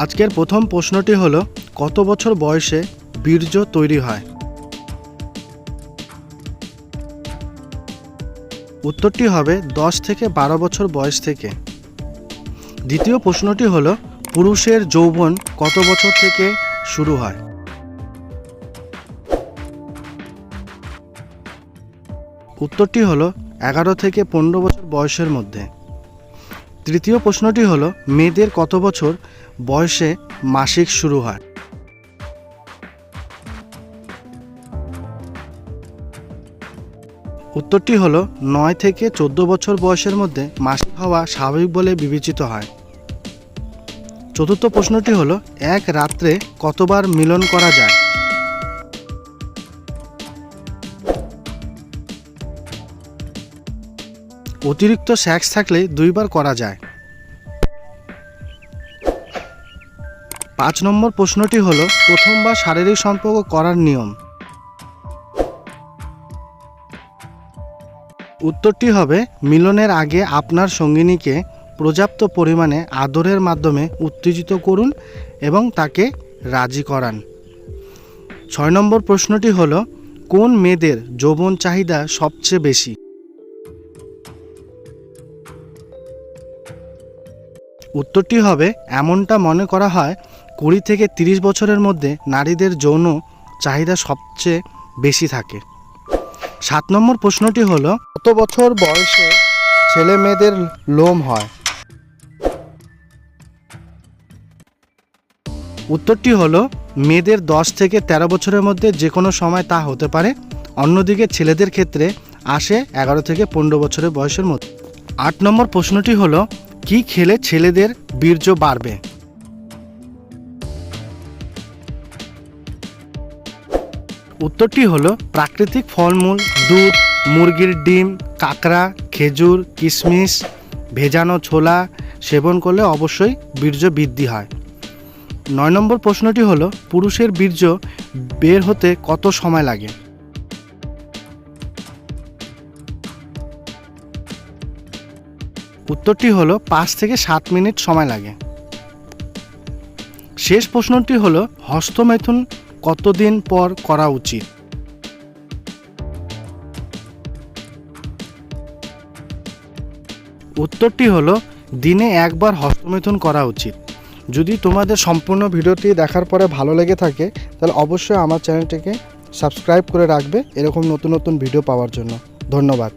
আজকের প্রথম প্রশ্নটি হলো, কত বছর বয়সে বীর্য তৈরি হয়? উত্তরটি হবে দশ থেকে বারো বছর বয়স থেকে। দ্বিতীয় প্রশ্নটি হলো, পুরুষের যৌবন কত বছর থেকে শুরু হয়? উত্তরটি হলো, এগারো থেকে পনেরো বছর বয়সের মধ্যে। তৃতীয় প্রশ্নটি হলো, মেয়েদের কত বছর বয়সে মাসিক শুরু হয়? উত্তরটি হলো, নয় থেকে চোদ্দ বছর বয়সের মধ্যে মাসিক হওয়া স্বাভাবিক বলে বিবেচিত হয়। চতুর্থ প্রশ্নটি হলো, এক রাত্রে কতবার মিলন করা যায়? অতিরিক্ত স্যাক্স থাকলে দুইবার করা যায়। পাঁচ নম্বর প্রশ্নটি হলো প্রথমবার শারীরিক সম্পর্ক করার নিয়ম? উত্তরটি হবে, মিলনের আগে আপনার সঙ্গিনীকে পর্যাপ্ত পরিমাণে আদরের মাধ্যমে উত্তেজিত করুন এবং তাকে রাজি করান। ছয় নম্বর প্রশ্নটি হলো, কোন মেয়েদের যৌবন চাহিদা সবচেয়ে বেশি? উত্তরটি হবে, এমনটা মনে করা হয়, কুড়ি থেকে তিরিশ বছরের মধ্যে নারীদের যৌন চাহিদা সবচেয়ে বেশি থাকে। সাত নম্বর প্রশ্নটি হলো, কত বছর বয়সে ছেলে মেয়েদের লোম হয়? উত্তরটি হলো, মেয়েদের দশ থেকে ১৩ বছরের মধ্যে যে কোনো সময় তা হতে পারে, অন্যদিকে ছেলেদের ক্ষেত্রে আসে এগারো থেকে পনেরো বছরের বয়সের মধ্যে। আট নম্বর প্রশ্নটি হলো কি খেলে ছেলেদের বীর্য বাড়বে? উত্তরটি হলো প্রাকৃতিক ফলমূল, দুধ, মুরগির ডিম, কাঁকড়া, খেজুর কিশমিশ ভেজানো ছোলা, সেবন করলে অবশ্যই বীর্য বৃদ্ধি হয়। নয় নম্বর প্রশ্নটি হলো, পুরুষের বীর্য বের হতে কত সময় লাগে? উত্তরটি হলো পাঁচ থেকে সাত মিনিট সময় লাগে। শেষ প্রশ্নটি হলো, হস্তমেথুন কতদিন পর করা উচিত? উত্তরটি হলো, দিনে একবার হস্তমেথুন করা উচিত। যদি তোমাদের সম্পূর্ণ ভিডিওটি দেখার পরে ভালো লেগে থাকে, তাহলে অবশ্যই আমার চ্যানেলটিকে সাবস্ক্রাইব করে রাখবে এরকম নতুন নতুন ভিডিও পাওয়ার জন্য। ধন্যবাদ।